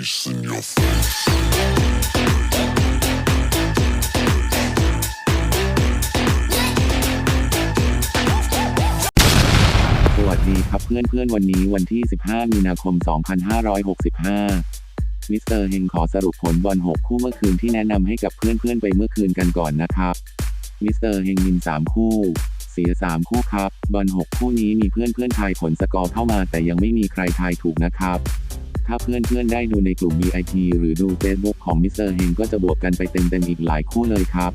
face in your face. สวัสดีครับเพื่อนเพื่อนวันนี้วันที่ 15 มีนาคม 2565 มิสเตอร์เฮงขอสรุปผลบอล 6 คู่เมื่อคืนที่แนะนำให้กับเพื่อนเพื่อนไปเมื่อคืนกันก่อนนะครับ มิสเตอร์เฮงยิน 3 คู่ เสีย 3 คู่ครับ บอล 6 คู่นี้มีเพื่อนเพื่อนทายผลสกอร์เข้ามาแต่ยังไม่มีใครทายถูกนะครับ ถ้าเพื่อนเพื่อนๆได้ดูในกลุ่ม VIP หรือดู Facebook ของมิสเตอร์เฮงก็จะบวกกันไปเต็มๆอีกหลายคู่เลยครับ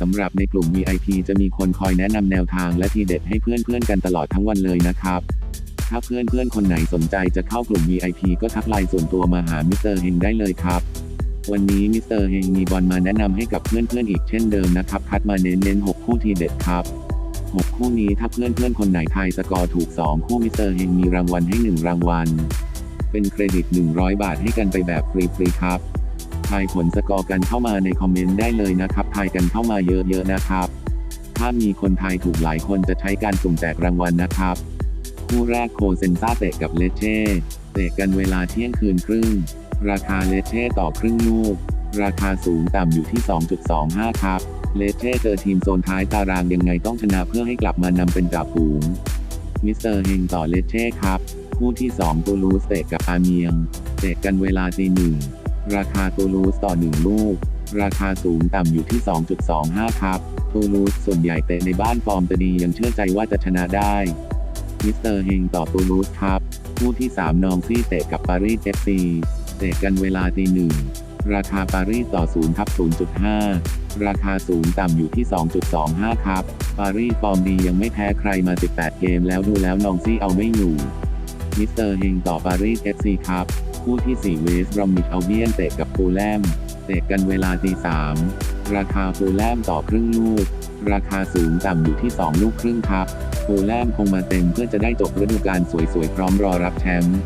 สำหรับในกลุ่ม VIP จะมีคนคอยแนะนำแนวทางและทีเด็ดให้เพื่อนๆกันตลอดทั้งวันเลยนะครับ ถ้าเพื่อนๆคนไหนสนใจจะเข้ากลุ่ม VIP ก็ทักไลน์ส่วนตัวมาหามิสเตอร์เฮงได้เลยครับ วันนี้มิสเตอร์เฮงมีบอลมาแนะนำให้กับเพื่อนๆอีกเช่นเดิมนะครับ คัดมาเน้นๆ6คู่ทีเด็ดครับ6คู่นี้ถ้าเพื่อนๆคนไหนทายสกอร์ถูก 2 คู่มิสเตอร์เฮงมีรางวัลให้ 1 รางวัล เป็นเครดิต 100 บาทให้กันไปแบบฟรีๆครับ ทายผลสกอร์กันเข้ามาในคอมเมนต์ได้เลยนะครับ ทายกันเข้ามาเยอะๆนะครับ ถ้ามีคนทายถูกหลายคนจะใช้การสุ่มแจกรางวัลนะครับ คู่แรกโคเซนซ่าเตะกับเลเช่เตะกันเวลาเที่ยงคืนครึ่ง ราคาเลเช่ต่อครึ่งลูก ราคาสูงต่ำอยู่ที่ 2.25 ครับ เลเช่เจอทีมโซนท้ายตารางยังไงต้องชนะเพื่อให้กลับมานำเป็นจ่าฝูงมิสเตอร์เฮงต่อเลเช่ครับ คู่ที่ 2 ตูลูสเตะกับอาเมียง เตะกันเวลาตีหนึ่ง ราคาตูลูสต่อ 1 ลูก ราคาสูงต่ำอยู่ที่ 2.25 ครับ ตูลูสส่วนใหญ่เตะในบ้านฟอร์มจะดียังเชื่อใจว่าจะชนะได้มิสเตอร์เฮงต่อตูลูสครับ คู่ที่ 3 นองซี่เตะกับปารีสเอฟซีเตะกันเวลาตีหนึ่ง ราคาปารีสต่อ0ทับ0.5 ราคาสูงต่ำอยู่ที่ 2.25 ครับ ปารีสฟอร์มดียังไม่แพ้ใครมา 18 เกมแล้วดูแล้วนองซี่เอาไม่อยู่ มิสเตอร์เฮงต่อปารีสเอฟซีครับคู่ที่4เวสต์รอมมิชเอาเบียนเตะกับฟูแลม เตะกันเวลาตีสามราคาฟูแลมต่อครึ่งลูก ราคาสูงต่ำอยู่ที่ 2 ลูกครึ่งครับฟูแลมคงมาเต็มเพื่อจะได้จบฤดูกาลสวยๆ พร้อมรอรับแชมป์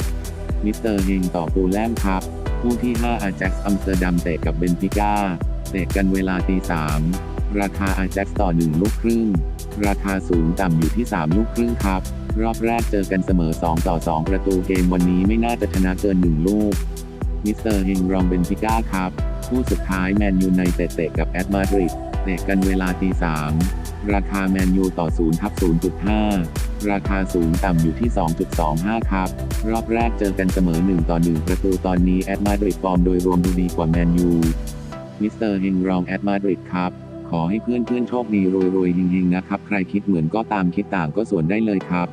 มิสเตอร์เฮงต่อฟูแลมครับ คู่ที่ 5 อาแจ็กซ์อัมสเตอร์ดัมเตะกับเบนฟิก้า เตะกันเวลาตีสามราคาอาแจ็กซ์ต่อ 1 ลูกครึ่ง ราคาสูงต่ำอยู่ที่ 3 ลูกครึ่งครับ รอบแรกเจอกันเสมอ 2 ต่อ 2 ประตูเกมวันนี้ไม่น่าจะชนะเกิน1ลูก มิสเตอร์เฮงรองเบนฟิก้าครับคู่สุดท้ายแมนยูไนเต็ดเตะกับแอตมาดริดเตะกันเวลาตีสามราคาแมนยูต่อ0ทับ0.5 ราคาสูงต่ำอยู่ที่ 2.25 ครับ รอบแรกเจอกันเสมอ 1 ต่อ 1 ประตูตอนนี้แอตมาดริดฟอร์มโดยรวมดูดีกว่าแมนยู มิสเตอร์เฮงรองแอตมาดริดครับ ขอให้เพื่อนเพื่อนๆโชคดีรวยๆเฮงๆนะครับ ใครคิดเหมือนก็ตามคิดต่างก็ส่วนได้เลยครับ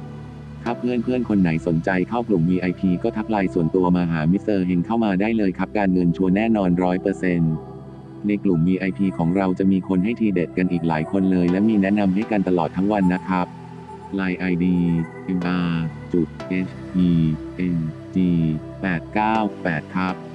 ถ้าเพื่อนเพื่อนคนไหนสนใจเข้ากลุ่ม VIP ก็ทักไลน์ส่วนตัวมาหามิสเตอร์เฮงเข้ามาได้เลยครับ การเงินชัวร์แน่นอนร้อยเปอร์เซ็นต์ในกลุ่ม VIP ของเราจะมีคนให้ทีเด็ดกันอีกหลายคนเลย และมีแนะนำให้กันตลอดทั้งวันนะครับ Line ID m r จุด h e n g 898ครับ